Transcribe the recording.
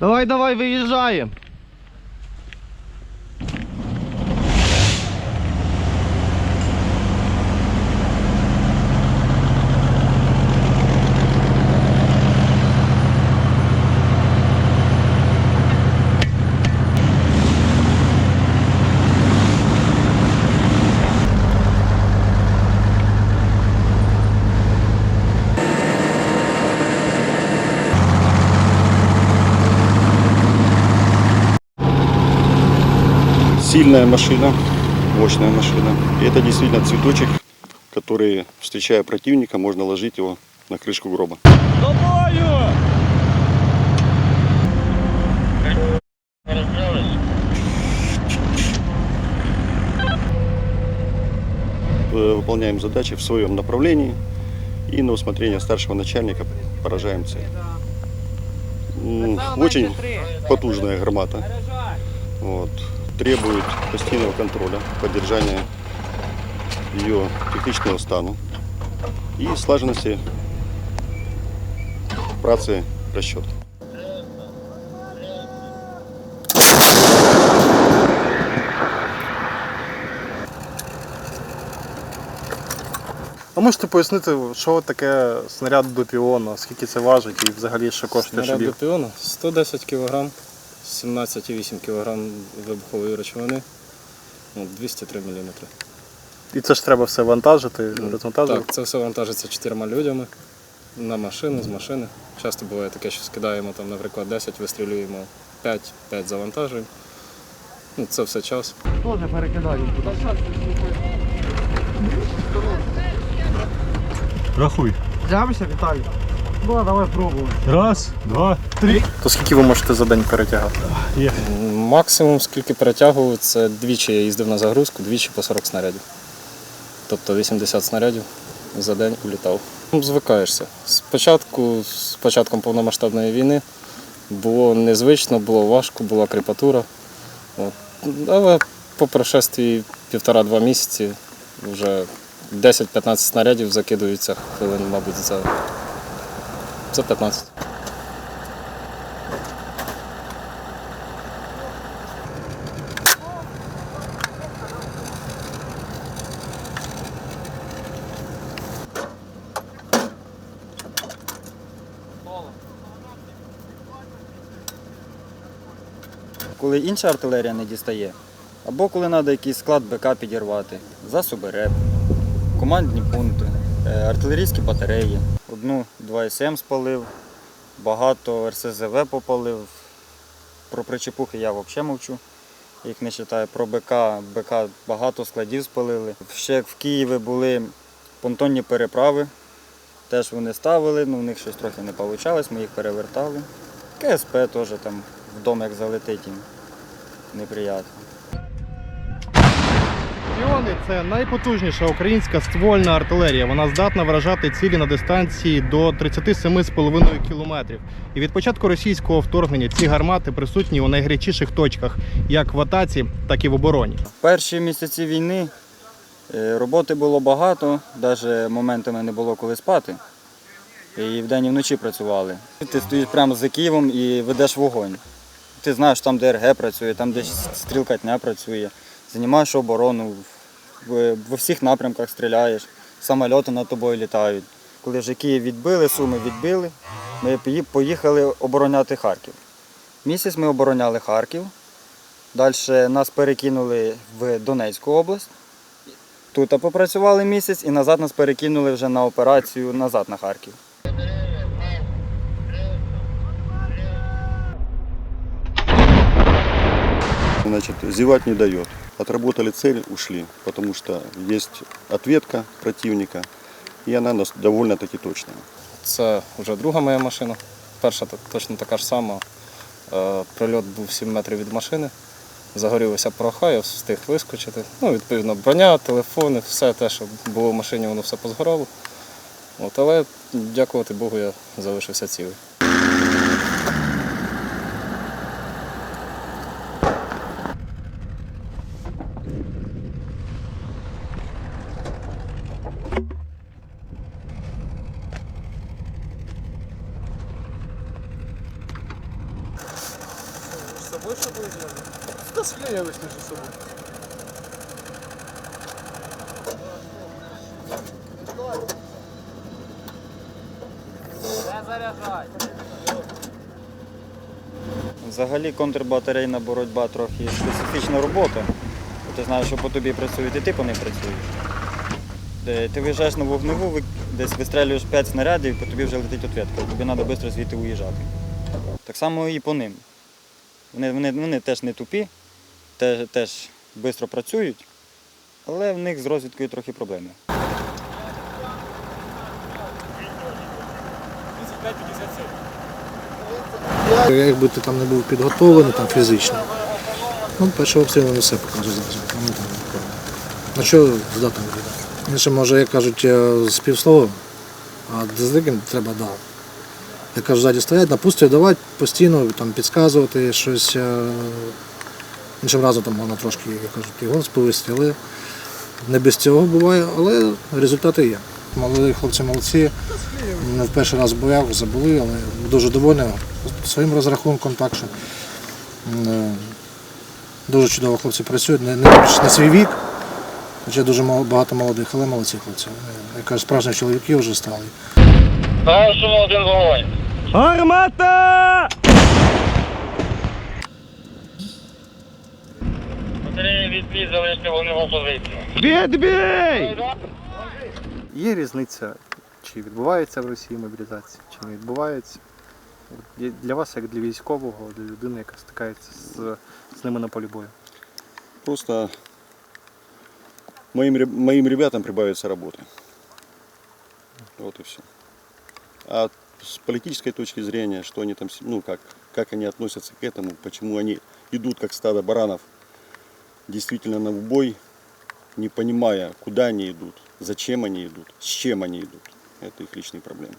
Давай, давай, виїжджаємо. Сильная машина, мощная машина. И это действительно цветочек, который, встречая противника, можно ложить его на крышку гроба. Тобою! Э, Выполняем задачи в своем направлении и на усмотрение старшего начальника поражаем цель. Очень потужная гармата. Вот. Требует постоянного контроля, поддержания ее технического стану и слаженности працы расчета. А можете пояснити, що таке снаряд до піона, скільки це важить і взагалі що коштує Снаряд до піону 110 кг, 17,8 кг вибухової речовини, ну, 203 мм. І це ж треба все вантажити, розвантажити. Так, це все вантажиться чотирма людьми на машину, з машини. Часто буває таке, що скидаємо, там, наприклад, 10, вистрілюємо 5, 5 завантажуємо. Ну, це все час. Тоже перекидаємо туди. Рахуй. Взявся, Віталій? Ну, давай пробуємо. Раз, два, три. То скільки ви можете за день перетягати? Максимум, скільки перетягував, це двічі я їздив на загрузку, двічі по 40 снарядів. Тобто 80 снарядів за день улітав. Ну, Звикаєшся. Спочатку, з початком повномасштабної війни було незвично, було важко, була кріпатура. От. Але по прошестві півтора-два місяці вже 10-15 снарядів закидуються хвилин, мабуть, за, за 15. коли інша артилерія не дістає, або коли треба якийсь склад БК підірвати, засоби РЕП, командні пункти, артилерійські батареї. Одну 2 СМ спалив, багато РСЗВ попалив. Про причепухи я взагалі мовчу. Їх не вважаю. Про БК, БК багато складів спалили. Ще в Києві були понтонні переправи. Теж вони ставили, ну в них щось трохи не вийшло, ми їх перевертали. КСП теж там в дом залетить їм. Неприємно. Піони це найпотужніша українська ствольна артилерія. Вона здатна вражати цілі на дистанції до 37,5 кілометрів. І від початку російського вторгнення ці гармати присутні у найгарячіших точках, як в атаці, так і в обороні. Перші місяці війни е, роботи було багато, навіть моментами не було коли спати. І вдень і вночі працювали. Ти стоїш прямо за Києвом і ведеш вогонь. Ти знаєш, там де РГ працює, там де стрілкатня працює. Займаєш оборону, во всіх напрямках стріляєш, самольоти над тобою літають. Коли вже Київ відбили, Суми відбили, ми поїхали обороняти Харків. Місяць ми обороняли Харків. Далі нас перекинули в Донецьку область. Тут попрацювали місяць і назад нас перекинули вже на операцію назад на Харків. Значит, зевать не дает. Отработали цель, ушли, потому что есть ответка противника, и она нас довольно-таки точная. Це вже друга моя машина. Перша точно така ж сама. Е, Прильот був 7 метрів від машини. Загорілася пороха, я встиг вискочити. Ну, відповідно, броня, телефони, все те, що було в машині, воно все позгорало. От, але дякувати Богу, я залишився цілий. Та склеїлись між собою. Взагалі контрбатарейна боротьба трохи специфічна робота. Бо Ти знаєш, що по тобі працюють, і ти по ним працюєш. Ти виїжджаєш на вогневу, десь вистрелюєш 5 снарядів, і по тобі вже летить ответка. Тобі треба швидко звідти уїжджати. Так само і по ним. Вони, вони, вони теж не тупі, теж, теж швидко працюють, але в них з розвідкою трохи проблеми. Якби ти там не був підготовлений там фізично. Ну, перший обстріл не все покаже зараз. Ну, на що здатен буде? Він ще може, як кажуть, е, з півслова, а з таким треба да. Як кажуть, ззаді стоять, напустять, давати постійно там, підказувати щось. е, Іншим разом там можна трошки, як кажуть, його сповисти, але не без цього буває, але результати є. Молоді хлопці молодці. Не в перший раз в боях забули, але дуже довольний своїм розрахунком, так що е, дуже чудово хлопці працюють, не, не на свій вік. Хоча дуже багато молодих, але молодці хлопці. Я кажу, справжні чоловіки вже стали. Гармата! Відбій! Є різниця, чи відбувається в Росії мобілізація, чи не відбувається. Для вас, як для військового, для людини, яка стикається з, з ними на полі бою. Просто моим, реб- моим ребятам прибавится работы. Вот и все. А с политической точки зрения, что они там, с- ну как, как они относятся к этому, почему они идут как стадо баранов действительно на убой, не понимая, куда они идут, зачем они идут, с чем они идут. Это их личные проблемы.